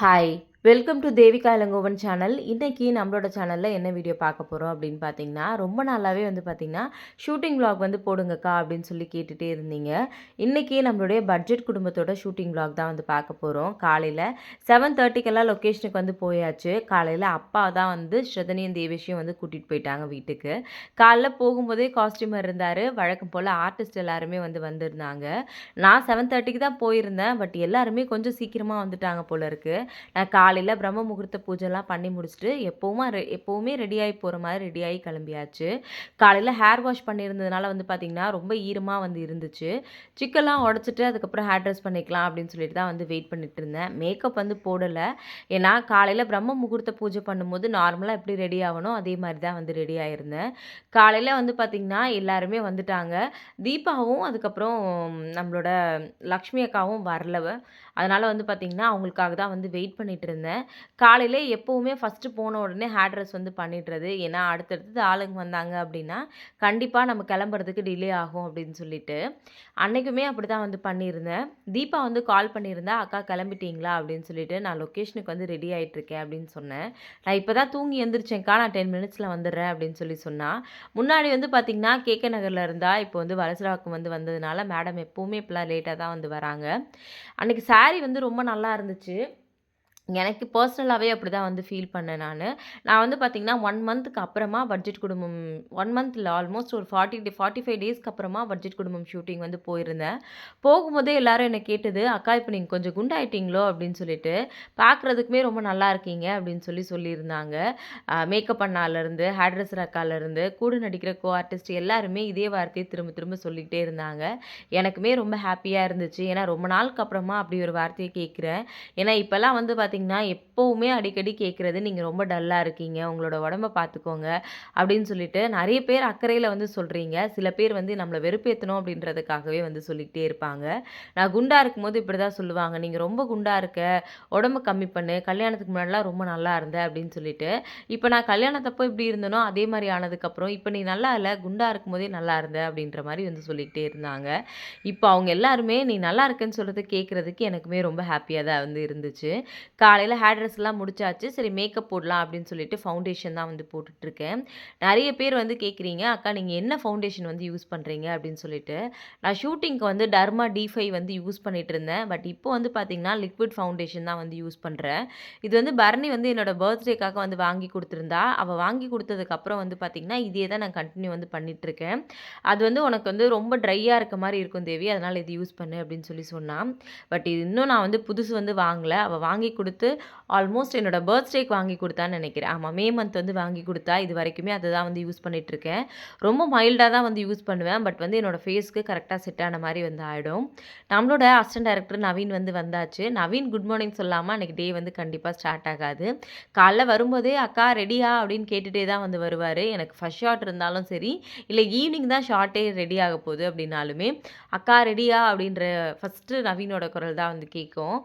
Hi. Welcome to Devika Ilangovan channel இன்றைக்கி நம்மளோட சேனலில் என்ன வீடியோ பார்க்க போகிறோம் அப்படின்னு பார்த்தீங்கன்னா ரொம்ப நாளாகவே வந்து பார்த்திங்கன்னா ஷூட்டிங் விளாக் வந்து போடுங்கக்கா அப்படின்னு சொல்லி கேட்டுகிட்டே இருந்தீங்க. இன்றைக்கி நம்மளுடைய பட்ஜெட் குடும்பத்தோட ஷூட்டிங் விளாக் தான் வந்து பார்க்க போகிறோம் காலையில் செவன் தேர்ட்டிக்கெல்லாம் லொக்கேஷனுக்கு வந்து போயாச்சு. காலையில் அப்பா தான் வந்து ஸ்ரதனியன் தேவேஷியும் வந்து கூட்டிகிட்டு போயிட்டாங்க வீட்டுக்கு. காலைல போகும்போதே காஸ்டியூமர் இருந்தார். வழக்கம் போல் ஆர்டிஸ்ட் எல்லாருமே வந்து வந்திருந்தாங்க. நான் செவன் தேர்ட்டிக்கு தான் போயிருந்தேன். பட் எல்லாருமே கொஞ்சம் சீக்கிரமாக வந்துட்டாங்க போல இருக்குது நான் காலையில் பிரம்ம முகூர்த்த பூஜைலாம் பண்ணி முடிச்சுட்டு எப்போவுமே ரெ எப்போவுமே ரெடியாகி போகிற மாதிரி ரெடியாகி கிளம்பியாச்சு. காலையில் ஹேர் வாஷ் பண்ணியிருந்ததுனால வந்து பார்த்திங்கன்னா ரொம்ப ஈரமாக வந்து இருந்துச்சு. சிக்கெல்லாம் உடச்சிட்டு அதுக்கப்புறம் ஹேர் ட்ரெஸ் பண்ணிக்கலாம் அப்படின்னு சொல்லிட்டு தான் வந்து வெயிட் பண்ணிட்டு இருந்தேன். மேக்கப் வந்து போடலை. ஏன்னா காலையில் பிரம்ம முகூர்த்த பூஜை பண்ணும்போது நார்மலாக எப்படி ரெடி ஆகணும் அதே மாதிரி தான் வந்து ரெடி ஆகிருந்தேன் காலையில் வந்து பார்த்திங்கன்னா எல்லாருமே வந்துட்டாங்க. தீபாவும் அதுக்கப்புறம் நம்மளோட லக்ஷ்மி அக்காவும் வரல. அதனால் வந்து பார்த்திங்கன்னா அவங்களுக்காக தான் வந்து வெயிட் பண்ணிகிட்டு இருந்தேன். காலையில் எப்போவுமே ஃபஸ்ட்டு போன உடனே ஹேர் ட்ரெஸ் வந்து பண்ணிடுறது. ஏன்னா அடுத்தடுத்து ஆளுங்க வந்தாங்க அப்படின்னா கண்டிப்பாக நம்ம கிளம்புறதுக்கு டிலே ஆகும் அப்படின்னு சொல்லிட்டு அன்றைக்குமே அப்படி தான் வந்து பண்ணியிருந்தேன். தீபா வந்து கால் பண்ணியிருந்தா அக்கா கிளம்பிட்டீங்களா? அப்படின்னு சொல்லிட்டு நான் லொக்கேஷனுக்கு வந்து ரெடி ஆகிட்டுருக்கேன் அப்படின்னு சொன்னேன். நான் இப்போ தான் தூங்கி எந்திரிச்சேன்க்கா நான் டென் மினிட்ஸில் வந்துடுறேன் அப்படின்னு சொல்லி சொன்னால் முன்னாடி வந்து பார்த்திங்கன்னா கேகே நகரில் இருந்தால் இப்போ வந்து வலசராக்கம் வந்து வந்ததுனால மேடம் எப்போவுமே இப்போலாம் லேட்டாக தான் வந்து வராங்க. அன்றைக்கி சாரீ வந்து ரொம்ப நல்லா இருந்துச்சு. எனக்கு பர்சனலாகவே அப்படி தான் வந்து ஃபீல் பண்ணேன் நான். நான் வந்து பார்த்திங்கன்னா ஒன் மந்த்துக்கு அப்புறமா பட்ஜெட் குடும்பம் ஒன் மந்தில் ஆல்மோஸ்ட் ஒரு ஃபார்ட்டி டே ஃபார்ட்டி ஃபைவ் டேஸ்க்கு அப்புறமா பட்ஜெட் குடும்பம் ஷூட்டிங் வந்து போயிருந்தேன். போகும்போதே எல்லாரும் என்னை கேட்டது அக்கா இப்போ நீங்கள் கொஞ்சம் குண்டாயிட்டீங்களோ? அப்படின்னு சொல்லிட்டு பார்க்குறதுக்குமே ரொம்ப நல்லா இருக்கீங்க அப்படின்னு சொல்லி சொல்லியிருந்தாங்க. மேக்கப் அண்ணாலேருந்து ஹேர் ட்ரெஸ்ஸர் அக்காலேருந்து கூட நடிக்கிற கோ ஆர்டிஸ்ட் எல்லாருமே இதே வார்த்தையை திரும்ப திரும்ப சொல்லிக்கிட்டே இருந்தாங்க. எனக்குமே ரொம்ப ஹாப்பியாக இருந்துச்சு. ஏன்னா ரொம்ப நாளுக்கு அப்புறமா அப்படி ஒரு வார்த்தையை கேட்குறேன். ஏன்னா இப்போல்லாம் வந்து பார்த்திங்கன்னா எப்போவுமே அடிக்கடி கேட்குறது நீங்கள் ரொம்ப டல்லாக இருக்கீங்க உங்களோட உடம்ப பார்த்துக்கோங்க அப்படின்னு சொல்லிட்டு நிறைய பேர் அக்கறையில் வந்து சொல்கிறீங்க சில பேர் வந்து நம்மளை வெறுப்பேற்றணும் அப்படின்றதுக்காகவே வந்து சொல்லிக்கிட்டே இருப்பாங்க. நான் குண்டாக இருக்கும்போது இப்படி தான் சொல்லுவாங்க. நீங்கள் ரொம்ப குண்டாக இருக்க உடம்பு கம்மி பண்ணு கல்யாணத்துக்கு முன்னாடிலாம் ரொம்ப நல்லா இருந்த அப்படின்னு சொல்லிட்டு. இப்போ நான் கல்யாணத்தப்போ இப்படி இருந்தனோ அதே மாதிரி ஆனதுக்கப்புறம் இப்போ நீ நல்லா இல்லை குண்டாக இருக்கும்போதே நல்லா இருந்த அப்படின்ற மாதிரி வந்து சொல்லிக்கிட்டே இருந்தாங்க. இப்போ அவங்க எல்லாருமே நீ நல்லா இருக்கேன்னு சொல்கிறது கேட்குறதுக்கு எனக்குமே ரொம்ப ஹாப்பியாக தான் வந்து இருந்துச்சு. காலையில் ஹேர் ட்ரெஸ்லாம் முடிச்சாச்சு. சரி மேக்கப் போடலாம் அப்படின்னு சொல்லிட்டு ஃபவுண்டேஷன் தான் வந்து போட்டுட்ருக்கேன். நிறைய பேர் வந்து கேட்குறீங்க அக்கா நீங்கள் என்ன ஃபவுண்டேஷன் வந்து யூஸ் பண்ணுறீங்க அப்படின்னு சொல்லிட்டு. நான் ஷூட்டிங்க்கு வந்து டர்மா டி ஃபைவ் வந்து யூஸ் பண்ணிட்டு இருந்தேன். பட் இப்போ வந்து பார்த்தீங்கன்னா லிக்விட் ஃபவுண்டேஷன் தான் வந்து யூஸ் பண்ணுறேன் இது வந்து பரணி வந்து என்னோடய பர்த்டேக்காக வந்து வாங்கி கொடுத்துருந்தா. அவள் வாங்கி கொடுத்ததுக்கப்புறம் வந்து பார்த்திங்கன்னா இதே தான் நான் கண்டினியூ வந்து பண்ணிகிட்ருக்கேன் அது வந்து உனக்கு வந்து ரொம்ப ட்ரையாக இருக்க மாதிரி இருக்கும் தேவி. அதனால் இது யூஸ் பண்ணு அப்படின்னு சொல்லி சொன்னான். பட் இது இன்னும் நான் வந்து புதுசு வந்து வாங்கலை. அவள் வாங்கி கொடுத்து ஆல்மோஸ்ட் என்னோட பர்த்டேக்கு வாங்கி கொடுத்தான்னு நினைக்கிறேன். ஆமாம் மே மந்த் வந்து வாங்கி கொடுத்தா இது வரைக்குமே அதை தான் வந்து யூஸ் பண்ணிகிட்ருக்கேன் ரொம்ப மைல்டாக தான் வந்து யூஸ் பண்ணுவேன். பட் வந்து என்னோடய ஃபேஸ்க்கு கரெக்டாக செட் ஆன மாதிரி வந்து ஆகிடும் நம்மளோட அசிஸ்டன்ட் டைரக்டர் நவீன் வந்து வந்தாச்சு. நவீன் குட் மார்னிங் சொல்லாமல் அன்றைக்கி டே வந்து கண்டிப்பாக ஸ்டார்ட் ஆகாது. காலைல வரும்போதே அக்கா ரெடியா அப்படின்னு கேட்டுகிட்டே தான் வந்து வருவார். எனக்கு ஃபஸ்ட் ஷாட் இருந்தாலும் சரி இல்லை ஈவினிங் தான் ஷார்ட்டே ரெடி ஆக போகுது அப்படின்னாலுமே அக்கா ரெடியா அப்படின்ற ஃபஸ்ட்டு நவீனோட குரல் தான் வந்து கேட்கும்.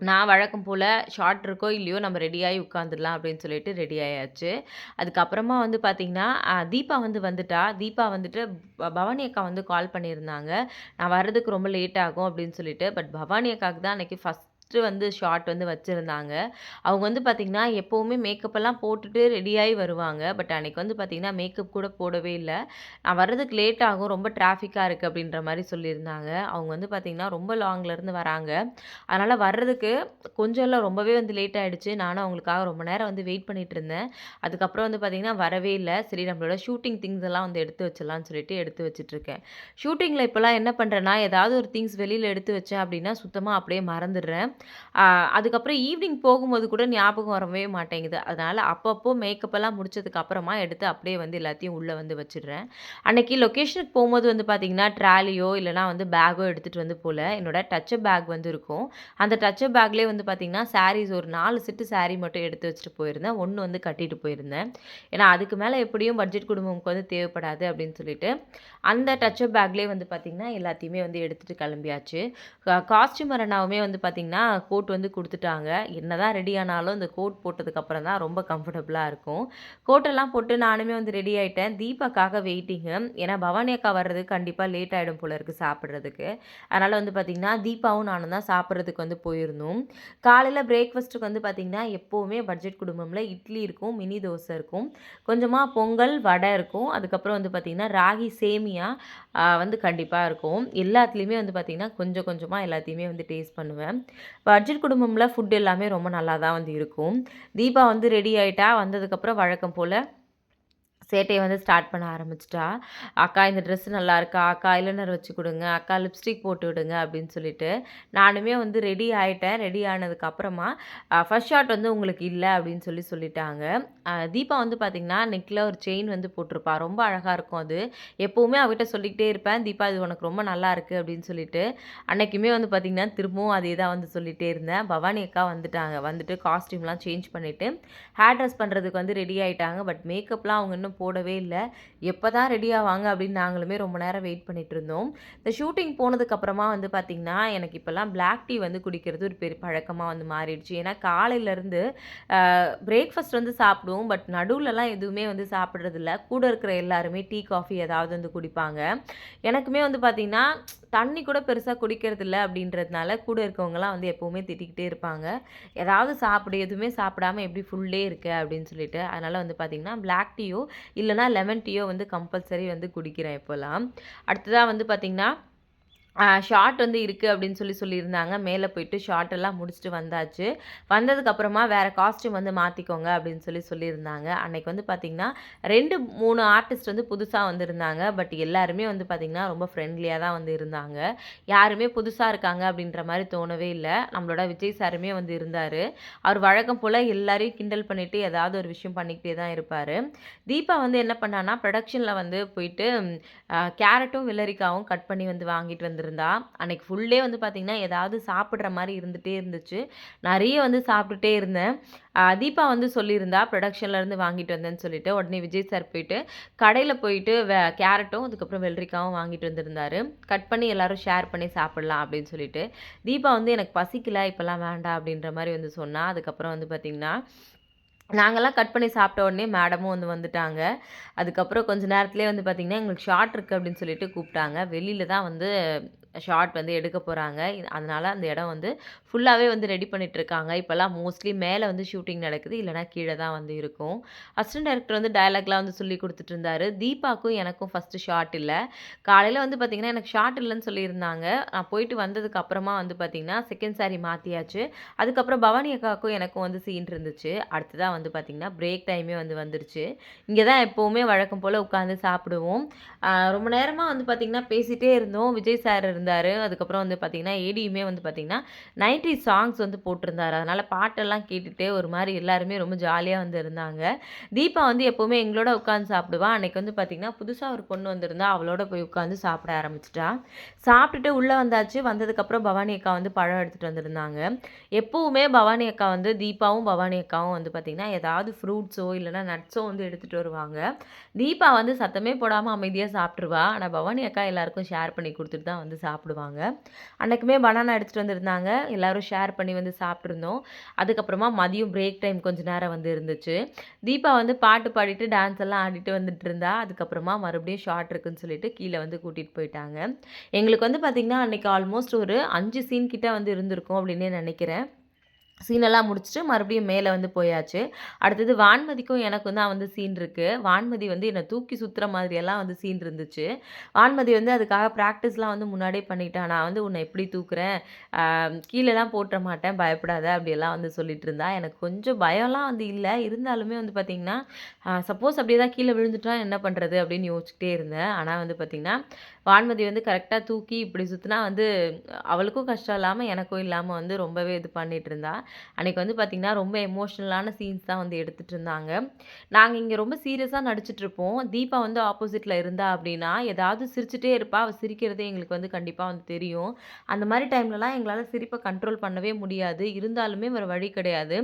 நான் வழக்கம் போல் ஷார்ட் இருக்கோ இல்லையோ நம்ம ரெடியாகி உட்காந்துடலாம் அப்படின்னு சொல்லிட்டு ரெடி ஆயாச்சு. அதுக்கப்புறமா வந்து பார்த்திங்கன்னா தீபா வந்து வந்துட்டா. தீபா வந்துட்டு பவானி அக்கா வந்து கால் பண்ணியிருந்தாங்க. நான் வர்றதுக்கு ரொம்ப லேட் ஆகும் அப்படின்னு சொல்லிட்டு. பட் பவானி அக்காவுக்கு தான் அன்றைக்கி ஃபஸ்ட் ஃபஸ்ட்டு வந்து ஷார்ட் வந்து வச்சுருந்தாங்க. அவங்க வந்து பார்த்திங்கன்னா எப்போவுமே மேக்கப்பெல்லாம் போட்டுட்டு ரெடியாகி வருவாங்க. பட் அன்றைக்கி வந்து பார்த்திங்கன்னா மேக்கப் கூட போடவே இல்லை. நான் வர்றதுக்கு லேட் ஆகும். ரொம்ப டிராஃபிக்காக இருக்குது அப்படின்ற மாதிரி சொல்லியிருந்தாங்க. அவங்க வந்து பார்த்திங்கன்னா ரொம்ப லாங்லேருந்து வராங்க. அதனால் வர்றதுக்கு கொஞ்சம் ரொம்பவே வந்து லேட் ஆகிடுச்சு நானும் அவங்களுக்காக ரொம்ப நேரம் வந்து வெயிட் பண்ணிகிட்டு இருந்தேன். அதுக்கப்புறம் வந்து பார்த்திங்கன்னா வரவே இல்லை. சரி நம்மளோட ஷூட்டிங் திங்ஸ் எல்லாம் வந்து எடுத்து வச்சிடலாம்னு சொல்லிட்டு எடுத்து வச்சிட்ருக்கேன் ஷூட்டிங்கில் இப்போலாம் என்ன பண்ணுறேன்னா ஏதாவது ஒரு திங்ஸ் வெளியில் எடுத்து வச்சேன் அப்படின்னா சுத்தமாக அப்படியே மறந்துடுறேன். அதுக்கப்புறம் ஈவினிங் போகும்போது கூட ஞாபகம் வரவே மாட்டேங்குது. அதனால் அப்பப்போ மேக்கப்பெல்லாம் முடிச்சதுக்கு அப்புறமா எடுத்து அப்படியே வந்து எல்லாத்தையும் உள்ளே வந்து வச்சிடுறேன். அன்னைக்கு லொக்கேஷனுக்கு போகும்போது வந்து பார்த்திங்கன்னா ட்ராலியோ இல்லைனா வந்து பேக்கோ எடுத்துகிட்டு வந்து போல் என்னோட டச்சப் பேக் வந்து இருக்கும். அந்த டச்சப் பேக்லேயே வந்து பார்த்திங்கன்னா சாரீஸ் ஒரு நாலு செட்டு சாரீ மட்டும் எடுத்து வச்சுட்டு போயிருந்தேன். ஒன்று வந்து கட்டிட்டு போயிருந்தேன். ஏன்னா அதுக்கு மேலே எப்படியும் பட்ஜெட் குடும்பமுக்கு வந்து தேவைப்படாது அப்படின்னு சொல்லிட்டு அந்த டச்சப் பேக்லேயே வந்து பார்த்திங்கன்னா எல்லாத்தையுமே வந்து எடுத்துகிட்டு கிளம்பியாச்சு. காஸ்டியூமர் அண்ணாவுமே வந்து பார்த்திங்கன்னா கோட் வந்து கொடுத்துட்டாங்க என்ன தான் ரெடி ஆனாலும் இந்த கோட் போட்டதுக்கப்புறம் தான் ரொம்ப கம்ஃபர்டபுளாக இருக்கும். கோட்டெல்லாம் போட்டு நானுமே வந்து ரெடி ஆகிட்டேன் தீபாக்காக வெயிட்டிங்கு. ஏன்னா பவானி அக்கா வர்றதுக்கு கண்டிப்பாக லேட் ஆகிடும் போல இருக்குது சாப்பிட்றதுக்கு அதனால் வந்து பார்த்திங்கன்னா தீபாவும் நானும் தான் சாப்பிட்றதுக்கு வந்து போயிருந்தோம். காலையில் பிரேக்ஃபாஸ்ட்டுக்கு வந்து பார்த்திங்கன்னா எப்போவுமே பட்ஜெட் குடும்பமில் இட்லி இருக்கும், மினி தோசை இருக்கும், கொஞ்சமாக பொங்கல், வடை இருக்கும். அதுக்கப்புறம் வந்து பார்த்திங்கன்னா ராகி சேமியா வந்து கண்டிப்பாக இருக்கும். எல்லாத்துலேயுமே வந்து பார்த்திங்கன்னா கொஞ்சம் கொஞ்சமாக எல்லாத்தையுமே வந்து டேஸ்ட் பண்ணுவேன். பட்ஜெட் குடும்பமில் ஃபுட் எல்லாமே ரொம்ப நல்லா தான் வந்து இருக்கும். தீபா வந்து ரெடி ஆகிட்டா வந்ததுக்கப்புறம் வழக்கம் போல் சேட்டையை வந்து ஸ்டார்ட் பண்ண ஆரம்பிச்சிட்டா "அக்கா இந்த ட்ரெஸ் நல்லாயிருக்கா? அக்கா ஐலைனர் வச்சு கொடுங்க அக்கா லிப்ஸ்டிக் போட்டு விடுங்க." அப்படின்னு சொல்லிட்டு. நானுமே வந்து ரெடி ஆகிட்டேன் ரெடி ஆனதுக்கப்புறமா, ஃபர்ஸ்ட் ஷாட் வந்து உங்களுக்கு இல்லை அப்படின்னு சொல்லி சொல்லிட்டாங்க. தீபா வந்து பார்த்திங்கன்னா நெக்கில் ஒரு செயின் வந்து போட்டிருப்பா. ரொம்ப அழகாக இருக்கும் அது. எப்போவுமே அவகிட்ட சொல்லிக்கிட்டே இருப்பேன், "தீபா இது உனக்கு ரொம்ப நல்லாயிருக்கு." அப்படின்னு சொல்லிட்டு. அன்னைக்குமே வந்து பார்த்திங்கன்னா திரும்பவும் அதே தான் வந்து சொல்லிகிட்டே இருந்தேன். பவானி அக்கா வந்துட்டாங்க. வந்துட்டு காஸ்டியூம்லாம் சேஞ்ச் பண்ணிவிட்டு ஹேர் ட்ரெஸ் பண்ணுறதுக்கு வந்து ரெடி ஆகிட்டாங்க பட் மேக்கப்லாம் அவங்க இன்னும் போடவே இல்லை எப்போ தான் ரெடி ஆவாங்க அப்படின்னு நாங்களுமே ரொம்ப நேரம் வெயிட் பண்ணிட்டு இருந்தோம். இந்த ஷூட்டிங் போனதுக்கப்புறமா வந்து பார்த்திங்கன்னா எனக்கு இப்போல்லாம் பிளாக் டீ வந்து குடிக்கிறது ஒரு பெரிய பழக்கமாக வந்து மாறிடுச்சு. ஏன்னா காலையிலேருந்து பிரேக்ஃபாஸ்ட் வந்து சாப்பிடுவோம். பட் நடுவுலலாம் எதுவுமே வந்து சாப்பிட்றதில்ல கூட இருக்கிற எல்லாருமே டீ, காஃபி ஏதாவது வந்து குடிப்பாங்க. எனக்குமே வந்து பார்த்திங்கன்னா தண்ணி கூட பெருசாக குடிக்கிறதில்ல அப்படின்றதுனால, கூட இருக்கவங்கலாம் வந்து எப்போவுமே திட்டிக்கிட்டே இருப்பாங்க. "ஏதாவது சாப்பிடு, எதுவுமே சாப்பிடாம எப்படி ஃபுல்லே இருக்குது இருக்க?" அப்படின்னு சொல்லிட்டு. அதனால் வந்து பார்த்திங்கன்னா பிளாக் டீயோ இல்லைனா லெமன் டீயோ வந்து கம்பல்சரி வந்து குடிக்கிறேன் இப்போல்லாம் அடுத்ததாக வந்து பார்த்திங்கன்னா ஷார்ட் வந்து இருக்கு அப்படின்னு சொல்லி சொல்லியிருந்தாங்க. மேலே போயிட்டு ஷார்ட் எல்லாம் முடிச்சுட்டு வந்தாச்சு. வந்ததுக்கப்புறமா வேறு காஸ்ட்யூம் வந்து மாற்றிக்கோங்க அப்படின்னு சொல்லி சொல்லியிருந்தாங்க. அன்னைக்கு வந்து பார்த்திங்கன்னா ரெண்டு மூணு ஆர்டிஸ்ட் வந்து புதுசாக வந்திருந்தாங்க. பட் எல்லாருமே வந்து பார்த்திங்கன்னா ரொம்ப ஃப்ரெண்ட்லியாக தான் வந்து இருந்தாங்க. யாருமே புதுசாக இருக்காங்க அப்படின்ற மாதிரி தோணவே இல்லை நம்மளோட விஜய் சாருமே வந்து இருந்தார் அவர் வழக்கம் போல் எல்லாரையும் கிண்டல் பண்ணிவிட்டு ஏதாவது ஒரு விஷயம் பண்ணிக்கிட்டே தான் இருப்பார் தீபா வந்து என்ன பண்ணான்னா, ப்ரொடக்ஷனில் வந்து போயிட்டு கேரட்டும், வெள்ளரிக்காவும் கட் பண்ணி வந்து வாங்கிட்டு வந்திருந்தா. அன்னைக்கு ஃபுல் டே வந்து பார்த்திங்கன்னா ஏதாவது சாப்பிட்ற மாதிரி இருந்துகிட்டே இருந்துச்சு. நிறைய வந்து சாப்பிட்டுட்டே இருந்தேன். தீபா வந்து சொல்லியிருந்தா, ப்ரொடக்ஷன்லேருந்து வாங்கிட்டு வந்தேன்னு சொல்லிட்டு. உடனே விஜய் சார் போயிட்டு கடையில் போயிட்டு வே கேரட்டும், அதுக்கப்புறம் வெள்ளரிக்காவும் வாங்கிட்டு வந்திருந்தாரு. கட் பண்ணி எல்லாரும் ஷேர் பண்ணி சாப்பிட்லாம் அப்படின்னு சொல்லிட்டு. தீபா வந்து "எனக்கு பசிக்கல, இப்போல்லாம் வேண்டாம்." அப்படின்ற மாதிரி வந்து சொன்னால் அதுக்கப்புறம் வந்து பார்த்திங்கன்னா நாங்கள்லாம் கட் பண்ணி சாப்பிட்ட உடனே மேடமும் வந்து வந்துட்டாங்க. அதுக்கப்புறம் கொஞ்சம் நேரத்துலேயே வந்து பார்த்திங்கன்னா எங்களுக்கு ஷாட் இருக்கு அப்படின்னு சொல்லிட்டு கூப்பிட்டாங்க. வெளியில் தான் வந்து ஷாட் வந்து எடுக்க போகிறாங்க அதனால் அந்த இடம் வந்து ஃபுல்லாகவே வந்து ரெடி பண்ணிட்டுருக்காங்க. இப்போல்லாம் மோஸ்ட்லி மேலே வந்து ஷூட்டிங் நடக்குது. இல்லைனா கீழே தான் வந்து இருக்கும். அசிஸ்டன்ட் டைரக்டர் வந்து டயலாக்லாம் வந்து சொல்லிக் கொடுத்துட்டு இருந்தாரு. தீபாக்கும் எனக்கும் ஃபர்ஸ்ட்டு ஷார்ட் இல்லை காலையில் வந்து பார்த்திங்கன்னா எனக்கு ஷாட் இல்லைன்னு சொல்லியிருந்தாங்க. நான் போயிட்டு வந்ததுக்கு அப்புறமா வந்து பார்த்திங்கன்னா செகண்ட் சாரி மாற்றியாச்சு அதுக்கப்புறம் பவானி அக்காவுக்கும் எனக்கும் வந்து சீன் இருந்துச்சு. அடுத்ததாக வந்து பார்த்திங்கன்னா பிரேக் டைமே வந்து வந்துருச்சு. இங்கே தான் எப்போவுமே வழக்கம் போல் உட்காந்து சாப்பிடுவோம். ரொம்ப நேரமாக வந்து பார்த்திங்கன்னா பேசிகிட்டே இருந்தோம். விஜய் சார் இருந்து இருந்தார் அதுக்கப்புறம் வந்து பார்த்தீங்கன்னா, ஏடியுமே வந்து பார்த்தீங்கன்னா, 90ஸ் சாங்ஸ் வந்து போட்டிருந்தாரு. அதனால் பாட்டெல்லாம் கேட்டுகிட்டே ஒரு மாதிரி எல்லாருமே ரொம்ப ஜாலியாக வந்து இருந்தாங்க. தீபா வந்து எப்போவுமே எங்களோட உட்காந்து சாப்பிடுவா. அன்னைக்கு வந்து பார்த்தீங்கன்னா, புதுசாக ஒரு பொண்ணு வந்திருந்தா. அவளோட போய் உட்காந்து சாப்பிட ஆரம்பிச்சிட்டா சாப்பிட்டுட்டு உள்ளே வந்தாச்சு. வந்ததுக்கப்புறம் பவானி அக்கா வந்து பழம் எடுத்துகிட்டு வந்திருந்தாங்க. எப்போவுமே பவானி அக்கா வந்து தீபாவும், பவானி அக்காவும் வந்து பார்த்தீங்கன்னா, ஏதாவது ஃப்ரூட்ஸோ இல்லைனா நட்ஸோ வந்து எடுத்துகிட்டு வருவாங்க. தீபா வந்து சத்தமே போடாமல் அமைதியாக சாப்பிட்ருவா ஆனால் பவானி அக்கா எல்லாருக்கும் ஷேர் பண்ணி கொடுத்துட்டு தான் வந்து சாப்பிடுவாங்க. சாப்பிடுவாங்க அன்றைக்குமே பனானா எடுத்துகிட்டு வந்திருந்தாங்க. எல்லோரும் ஷேர் பண்ணி வந்து சாப்பிட்ருந்தோம் அதுக்கப்புறமா மதியம் பிரேக் டைம் கொஞ்ச நேரம் வந்து இருந்துச்சு. தீபா வந்து பாட்டு பாடிட்டு, டான்ஸ் எல்லாம் ஆடிட்டு வந்துட்டு இருந்தா. அதுக்கப்புறமா மறுபடியும் ஷார்ட் இருக்குன்னு சொல்லிட்டு கீழே வந்து கூட்டிகிட்டு போயிட்டாங்க. எங்களுக்கு வந்து பார்த்திங்கன்னா அன்னைக்கு ஆல்மோஸ்ட் ஒரு அஞ்சு சீன் கிட்டே வந்து இருந்திருக்கும் அப்படின்னே நினைக்கிறேன் சீனெல்லாம் முடிச்சுட்டு மறுபடியும் மேலே வந்து போயாச்சு. அடுத்தது வான்மதிக்கும் எனக்கும் தான் வந்து சீன் இருக்குது வான்மதி வந்து என்னை தூக்கி சுத்துற மாதிரியெல்லாம் வந்து சீன் இருந்துச்சு. வான்மதி வந்து அதுக்காக ப்ராக்டிஸ்லாம் வந்து முன்னாடியே பண்ணிட்டான் "நான் வந்து உன்னை எப்படி தூக்குறேன், கீழேலாம் போட்டுற மாட்டேன், பயப்படாத." அப்படியெல்லாம் வந்து சொல்லிட்டு இருந்தா. எனக்கு கொஞ்சம் பயம்லாம் வந்து இல்லை இருந்தாலுமே வந்து பார்த்திங்கன்னா சப்போஸ் அப்படியே தான் கீழே விழுந்துட்டா என்ன பண்ணுறது அப்படின்னு யோசிச்சுட்டே இருந்தேன். ஆனால் வந்து பார்த்திங்கன்னா வான்மதி வந்து கரெக்டாக தூக்கி இப்படி சுற்றினா வந்து அவளுக்கும் கஷ்டம் இல்லாமல் எனக்கும் இல்லாமல் வந்து ரொம்பவே இது பண்ணிகிட்டு இருந்தா. அன்னைக்கு வந்து பார்த்திங்கன்னா, ரொம்ப எமோஷ்னலான சீன்ஸ் தான் வந்து எடுத்துகிட்டு இருந்தாங்க. நாங்கள் இங்கே ரொம்ப சீரியஸாக நடிச்சிட்ருப்போம் தீபா வந்து ஆப்போசிட்டில் இருந்தா அப்படின்னா ஏதாவது சிரிச்சுட்டே இருப்பா. அவள் சிரிக்கிறதே எங்களுக்கு வந்து கண்டிப்பாக வந்து தெரியும். அந்த மாதிரி டைம்லலாம் எங்களால் சிரிப்பை கண்ட்ரோல் பண்ணவே முடியாது. இருந்தாலுமே ஒரு வழி கிடையாது.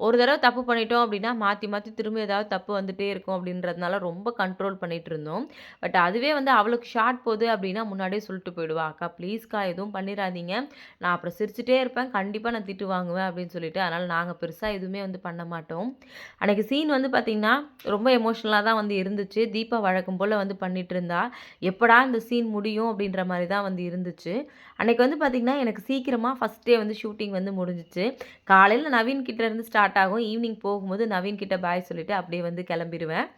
ஒரு தடவை தப்பு பண்ணிட்டோம் அப்படின்னா மாற்றி மாற்றி திரும்ப ஏதாவது தப்பு வந்துட்டே இருக்கும் அப்படின்றதுனால ரொம்ப கண்ட்ரோல் பண்ணிட்டுருந்தோம். பட் அதுவே வந்து அவளுக்கு ஷார்ட் போகுது அப்படின்னா முன்னாடியே சொல்லிட்டு போயிடுவா. "அக்கா ப்ளீஸ்க்கா எதுவும் பண்ணிடாதீங்க நான் அப்புறம் சிரிச்சுட்டே இருப்பேன். கண்டிப்பாக நான் திட்டு வாங்குவேன்" அப்படின்னு சொல்லிட்டு, அதனால் நாங்கள் பெருசாக எதுவுமே வந்து பண்ண மாட்டோம். அன்றைக்கி சீன் வந்து பார்த்திங்கன்னா ரொம்ப எமோஷ்னலாக தான் வந்து இருந்துச்சு. தீபா வழக்கம் போல் வந்து பண்ணிட்டுருந்தா. எப்படா இந்த சீன் முடியும் அப்படின்ற மாதிரி தான் வந்து இருந்துச்சு. அன்றைக்கி வந்து பார்த்திங்கன்னா எனக்கு சீக்கிரமாக ஃபஸ்ட்டே வந்து ஷூட்டிங் வந்து முடிஞ்சிச்சு காலையில் நவீன் இருந்து ஸ்டார்ட் ஆகும். ஈவினிங் போகும்போது நவீன் கிட்ட பாய் சொல்லிவிட்டு அப்படியே வந்து கிளம்பிடுவேன்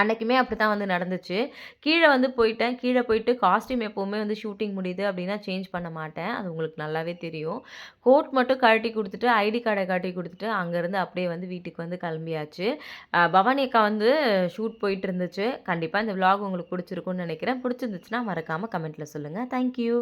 அன்றைக்குமே அப்படி தான் வந்து நடந்துச்சு. கீழே வந்து போயிட்டேன். கீழே போயிட்டு காஸ்டியூம் எப்போவுமே வந்து ஷூட்டிங் முடியுது அப்படின்னா சேஞ்ச் பண்ண மாட்டேன். அது உங்களுக்கு நல்லாவே தெரியும். கோட் மட்டும் கழட்டி கொடுத்துட்டு ஐடி கார்டை காட்டி கொடுத்துட்டு அங்கேருந்து அப்படியே வந்து வீட்டுக்கு வந்து கிளம்பியாச்சு பவானி அக்கா வந்து ஷூட் போயிட்டு இருந்துச்சு கண்டிப்பாக இந்த விளாக் உங்களுக்கு பிடிச்சிருக்குன்னு நினைக்கிறேன் பிடிச்சிருந்துச்சுன்னா மறக்காம கமெண்ட்டில் சொல்லுங்கள் தேங்க் யூ.